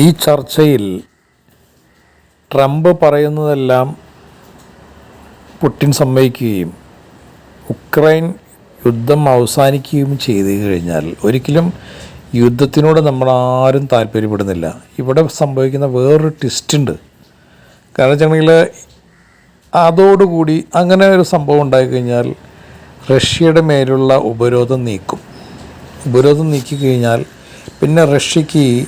ഈ ചർച്ചയിൽ ട്രംപ് പറയുന്നതെല്ലാം പുടിൻ സമ്മതിക്കുകയും ഉക്രൈൻ യുദ്ധം അവസാനിക്കുകയും ചെയ്തു കഴിഞ്ഞാൽ ഒരിക്കലും യുദ്ധത്തിനോട് നമ്മൾ ആരും താല്പര്യപ്പെടുന്നില്ല. ഇവിടെ സംഭവിക്കുന്ന വേറൊരു ട്വിസ്റ്റ് ഉണ്ട്. കാരണം വെച്ചിട്ടുണ്ടെങ്കിൽ അതോടുകൂടി അങ്ങനെ ഒരു സംഭവം ഉണ്ടായിക്കഴിഞ്ഞാൽ റഷ്യയുടെ മേലുള്ള ഉപരോധം നീക്കും. ഉപരോധം നീക്കിക്കഴിഞ്ഞാൽ പിന്നെ റഷ്യക്ക്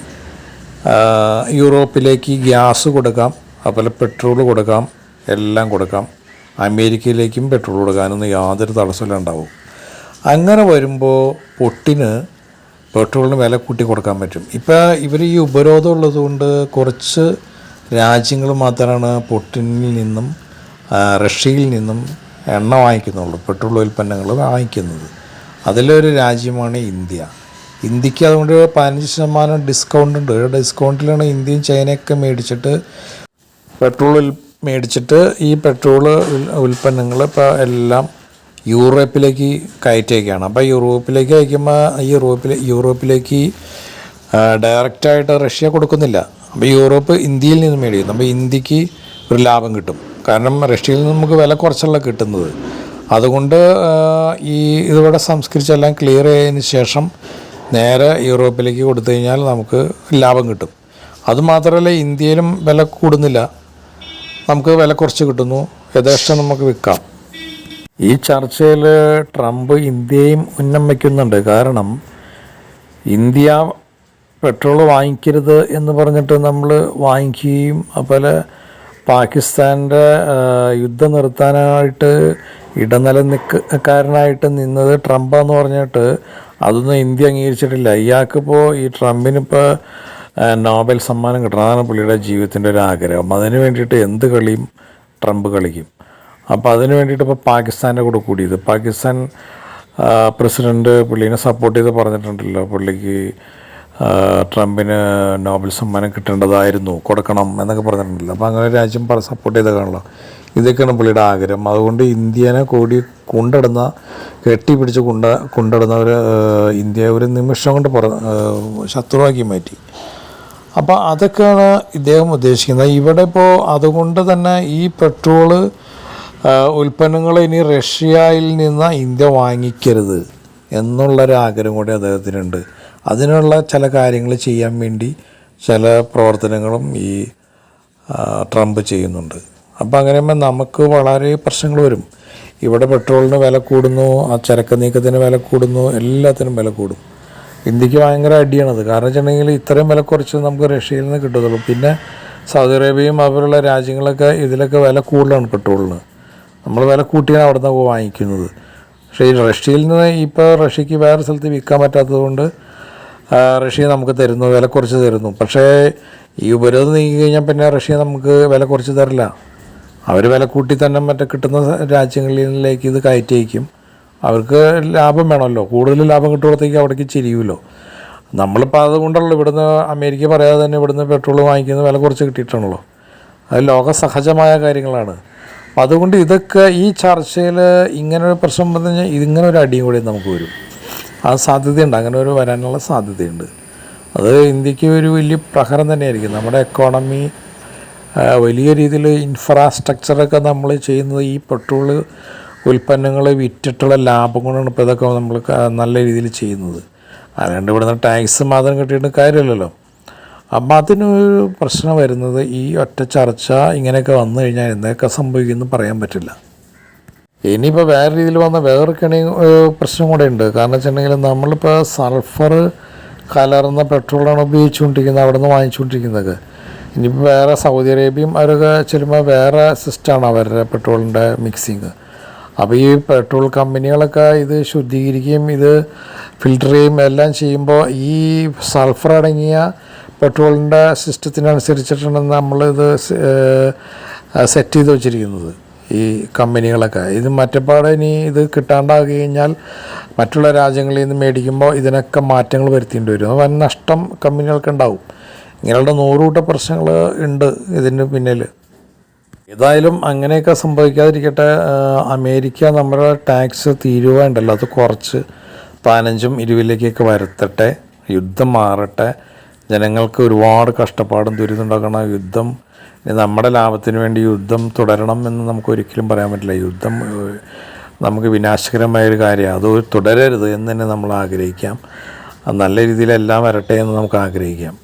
യൂറോപ്പിലേക്ക് ഗ്യാസ് കൊടുക്കാം അതുപോലെ പെട്രോൾ കൊടുക്കാം എല്ലാം കൊടുക്കാം. അമേരിക്കയിലേക്കും പെട്രോൾ കൊടുക്കാനൊന്നും യാതൊരു തടസ്സമില്ല ഉണ്ടാവും. അങ്ങനെ വരുമ്പോൾ പൊട്ടിന് പെട്രോളിന് വില കൂട്ടി കൊടുക്കാൻ പറ്റും. ഇപ്പോൾ ഇവർ ഈ ഉപരോധം ഉള്ളതുകൊണ്ട് കുറച്ച് രാജ്യങ്ങൾ മാത്രമാണ് പൊട്ടിനിൽ നിന്നും റഷ്യയിൽ നിന്നും എണ്ണ വാങ്ങിക്കുന്നുള്ളൂ പെട്രോൾ ഉൽപ്പന്നങ്ങൾ വാങ്ങിക്കുന്നത്. അതിലൊരു രാജ്യമാണ് ഇന്ത്യ. ഇന്ത്യയ്ക്ക് അതുകൊണ്ട് പതിനഞ്ച് ശതമാനം ഡിസ്കൗണ്ട് ഉണ്ട്. ഡിസ്കൗണ്ടിലാണ് ഇന്ത്യയും ചൈനയൊക്കെ മേടിച്ചിട്ട് പെട്രോൾ മേടിച്ചിട്ട് ഈ പെട്രോൾ ഉൽപ്പന്നങ്ങൾ ഇപ്പോൾ എല്ലാം യൂറോപ്പിലേക്ക് കയറ്റേക്കാണ് അപ്പോൾ യൂറോപ്പിലേക്ക് അയക്കുമ്പോൾ ഈ യൂറോപ്പിൽ യൂറോപ്പിലേക്ക് ഡയറക്റ്റായിട്ട് റഷ്യ കൊടുക്കുന്നില്ല. അപ്പോൾ യൂറോപ്പ് ഇന്ത്യയിൽ നിന്ന് മേടിക്കുന്നു. അപ്പോൾ ഇന്ത്യയ്ക്ക് ഒരു ലാഭം കിട്ടും. കാരണം റഷ്യയിൽ നിന്ന് നമുക്ക് വില കുറച്ചല്ല കിട്ടുന്നത്. അതുകൊണ്ട് ഈ ഇതോടെ സംസ്കരിച്ചെല്ലാം ക്ലിയർ ചെയ്തതിന് ശേഷം നേരെ യൂറോപ്പിലേക്ക് കൊടുത്തു കഴിഞ്ഞാൽ നമുക്ക് ലാഭം കിട്ടും. അതുമാത്രമല്ല ഇന്ത്യയിലും വില കൂടുന്നില്ല. നമുക്ക് വില കുറച്ച് കിട്ടുന്നു. യഥേഷ്ടം നമുക്ക് വിൽക്കാം. ഈ ചർച്ചയിൽ ട്രംപ് ഇന്ത്യയും ഉന്നം വയ്ക്കുന്നുണ്ട്. കാരണം ഇന്ത്യ പെട്രോൾ വാങ്ങിക്കരുത് എന്ന് പറഞ്ഞിട്ട് നമ്മൾ വാങ്ങിക്കുകയും അതുപോലെ പാകിസ്ഥാന്റെ യുദ്ധം നിർത്താനായിട്ട് ഇടനിലനിൽക്കാരനായിട്ട് നിന്നത് ട്രംപാന്ന് പറഞ്ഞിട്ട് അതൊന്നും ഇന്ത്യ അംഗീകരിച്ചിട്ടില്ല. ഇയാൾക്കിപ്പോൾ ഈ ട്രംപിനിപ്പോൾ നോബൽ സമ്മാനം കിട്ടണം അതാണ് പുള്ളിയുടെ ജീവിതത്തിന്റെ ഒരു ആഗ്രഹം. അതിന് വേണ്ടിയിട്ട് എന്ത് കളിയും ട്രംപ് കളിക്കും. അപ്പോൾ അതിന് വേണ്ടിയിട്ട് ഇപ്പോൾ പാകിസ്ഥാന്റെ കൂടെ കൂടിയത്. പാകിസ്ഥാൻ പ്രസിഡന്റ് പുള്ളീനെ സപ്പോർട്ട് ചെയ്ത് പറഞ്ഞിട്ടുണ്ടല്ലോ പുള്ളിക്ക് ട്രംപിന് നോബൽ സമ്മാനം കിട്ടേണ്ടതായിരുന്നു കൊടുക്കണം എന്നൊക്കെ പറഞ്ഞിട്ടുണ്ടല്ലോ. അപ്പോൾ അങ്ങനെ രാജ്യം സപ്പോർട്ട് ചെയ്തതാണല്ലോ. ഇതൊക്കെയാണ് പുള്ളിയുടെ ആഗ്രഹം. അതുകൊണ്ട് ഇന്ത്യനെ കൂടി കൊണ്ടിടുന്ന കെട്ടിപ്പിടിച്ച് കൊണ്ട കൊണ്ടിടുന്നവർ ഇന്ത്യ ഒരു നിമിഷം കൊണ്ട് പുറ ശത്രുവാക്കി മാറ്റി. അപ്പോൾ അതൊക്കെയാണ് ഇദ്ദേഹം ഉദ്ദേശിക്കുന്നത്. ഇവിടെ ഇപ്പോൾ അതുകൊണ്ട് തന്നെ ഈ പെട്രോൾ ഉൽപ്പന്നങ്ങൾ ഇനി റഷ്യയിൽ നിന്ന് ഇന്ത്യ വാങ്ങിക്കരുത് എന്നുള്ളൊരു ആഗ്രഹം കൂടി അദ്ദേഹത്തിനുണ്ട്. അതിനുള്ള ചില കാര്യങ്ങൾ ചെയ്യാൻ വേണ്ടി ചില പ്രവർത്തനങ്ങളും ഈ ട്രംപ് ചെയ്യുന്നുണ്ട്. അപ്പോൾ അങ്ങനെ നമുക്ക് വളരെ പ്രശ്നങ്ങൾ വരും. ഇവിടെ പെട്രോളിന് വില കൂടുന്നു ആ ചരക്ക് നീക്കത്തിന് വില കൂടുന്നു എല്ലാത്തിനും വില കൂടും. ഇന്ത്യയ്ക്ക് ഭയങ്കര അടിയാണത് കാരണം വെച്ചിട്ടുണ്ടെങ്കിൽ ഇത്രയും വില കുറച്ച് നമുക്ക് റഷ്യയിൽ നിന്ന് കിട്ടത്തുള്ളൂ. പിന്നെ സൗദി അറേബ്യയും അവരുള്ള രാജ്യങ്ങളൊക്കെ ഇതിലൊക്കെ വില കൂടുതലാണ് പെട്രോളിന്. നമ്മൾ വില കൂട്ടിയാണ് അവിടെ നിന്ന് വാങ്ങിക്കുന്നത്. പക്ഷേ ഈ റഷ്യയിൽ നിന്ന് ഇപ്പോൾ റഷ്യക്ക് വേറെ സ്ഥലത്ത് വിൽക്കാൻ പറ്റാത്തതുകൊണ്ട് റഷ്യ നമുക്ക് തരുന്നു വില കുറച്ച് തരുന്നു. പക്ഷേ ഈ ഉപരോധം നീങ്ങി കഴിഞ്ഞാൽ പിന്നെ റഷ്യ നമുക്ക് വില കുറച്ച് തരില്ല. അവർ വില കൂട്ടി തന്നെ മറ്റേ കിട്ടുന്ന രാജ്യങ്ങളിലേക്ക് ഇത് കയറ്റിയേക്കും. അവർക്ക് ലാഭം വേണമല്ലോ. കൂടുതൽ ലാഭം കിട്ടുമ്പോഴത്തേക്ക് അവിടേക്ക് ചിരിയുമല്ലോ. നമ്മളിപ്പോൾ അതുകൊണ്ടല്ലോ ഇവിടുന്ന് അമേരിക്ക പറയാതെ തന്നെ ഇവിടുന്ന് പെട്രോൾ വാങ്ങിക്കുന്ന വില കുറച്ച് കിട്ടിയിട്ടാണല്ലോ അത് ലോക സഹജമായ കാര്യങ്ങളാണ്. അതുകൊണ്ട് ഇതൊക്കെ ഈ ചർച്ചയിൽ ഇങ്ങനെ ഒരു പ്രശ്നം വന്നു കഴിഞ്ഞാൽ ഇതിങ്ങനെ ഒരു അടിയും കൂടി നമുക്ക് വരും. ആ സാധ്യതയുണ്ട്. അങ്ങനെ ഒരു വരാനുള്ള സാധ്യതയുണ്ട്. അത് ഇന്ത്യയ്ക്ക് ഒരു വലിയ പ്രഹരം തന്നെയായിരിക്കും. നമ്മുടെ എക്കോണമി വലിയ രീതിയിൽ ഇൻഫ്രാസ്ട്രക്ചറൊക്കെ നമ്മൾ ചെയ്യുന്നത് ഈ പെട്രോൾ ഉൽപ്പന്നങ്ങൾ വിറ്റിട്ടുള്ള ലാഭം കൊണ്ടാണ് ഇപ്പോൾ ഇതൊക്കെ നമ്മൾ നല്ല രീതിയിൽ ചെയ്യുന്നത്. അതുകൊണ്ട് ഇവിടുന്ന് ടാക്സ് മാത്രം കിട്ടിയിട്ട് കാര്യമില്ലല്ലോ. അപ്പം അതിനൊരു പ്രശ്നം വരുന്നത് ഈ ഒറ്റ ചർച്ച ഇങ്ങനെയൊക്കെ വന്നു കഴിഞ്ഞാൽ എന്തൊക്കെ സംഭവിക്കുമെന്ന് പറയാൻ പറ്റില്ല. ഇനിയിപ്പോൾ വേറെ രീതിയിൽ വന്ന വേറെ കണി പ്രശ്നം കൂടെ ഉണ്ട്. കാരണം വെച്ചിട്ടുണ്ടെങ്കിൽ നമ്മളിപ്പോൾ സൾഫർ കലർന്ന പെട്രോളാണ് ഉപയോഗിച്ചുകൊണ്ടിരിക്കുന്നത് അവിടെ നിന്ന് വാങ്ങിച്ചുകൊണ്ടിരിക്കുന്നത്. ഇനിയിപ്പോൾ വേറെ സൗദി അറേബ്യയും അവരൊക്കെ ചെല്ലുമ്പോൾ വേറെ സിസ്റ്റമാണ് അവരുടെ പെട്രോളിന്റെ മിക്സിങ് അപ്പോൾ ഈ പെട്രോൾ കമ്പനികളൊക്കെ ഇത് ശുദ്ധീകരിക്കുകയും ഇത് ഫിൽട്ടർ ചെയ്യുകയും എല്ലാം ചെയ്യുമ്പോൾ ഈ സൾഫർ അടങ്ങിയ പെട്രോളിന്റെ സിസ്റ്റത്തിനനുസരിച്ചിട്ടാണ് നമ്മളിത് സെറ്റ് ചെയ്ത് വെച്ചിരിക്കുന്നത് ഈ കമ്പനികളൊക്കെ. ഇത് മറ്റപ്പാട് ഇനി ഇത് കിട്ടാണ്ടാകി കഴിഞ്ഞാൽ മറ്റുള്ള രാജ്യങ്ങളിൽ നിന്ന് മേടിക്കുമ്പോൾ ഇതിനൊക്കെ മാറ്റങ്ങൾ വരുത്തേണ്ടി വരും. വൻ നഷ്ടം കമ്പനികൾക്ക് ഉണ്ടാവും. ഇങ്ങനെയുള്ള നൂറുകൂട്ട പ്രശ്നങ്ങൾ ഉണ്ട് ഇതിന് പിന്നിൽ. ഏതായാലും അങ്ങനെയൊക്കെ സംഭവിക്കാതിരിക്കട്ടെ അമേരിക്ക നമ്മുടെ ടാക്സ് തീരുവ ഉണ്ടല്ലോ അത് കുറച്ച് പതിനഞ്ചും ഇരുപതിലേക്കൊക്കെ വരുത്തട്ടെ. യുദ്ധം മാറട്ടെ. ജനങ്ങൾക്ക് ഒരുപാട് കഷ്ടപ്പാടും ദുരിതമുണ്ടാക്കണ യുദ്ധം നമ്മുടെ ലാഭത്തിന് വേണ്ടി യുദ്ധം തുടരണം എന്ന് നമുക്ക് ഒരിക്കലും പറയാൻ പറ്റില്ല. യുദ്ധം നമുക്ക് നമുക്ക് വിനാശകരമായൊരു കാര്യമാണ് അത് തുടരരുത് എന്ന് തന്നെ നമ്മൾ ആഗ്രഹിക്കാം. നല്ല രീതിയിൽ എല്ലാം വരട്ടെ എന്ന് നമുക്ക് ആഗ്രഹിക്കാം.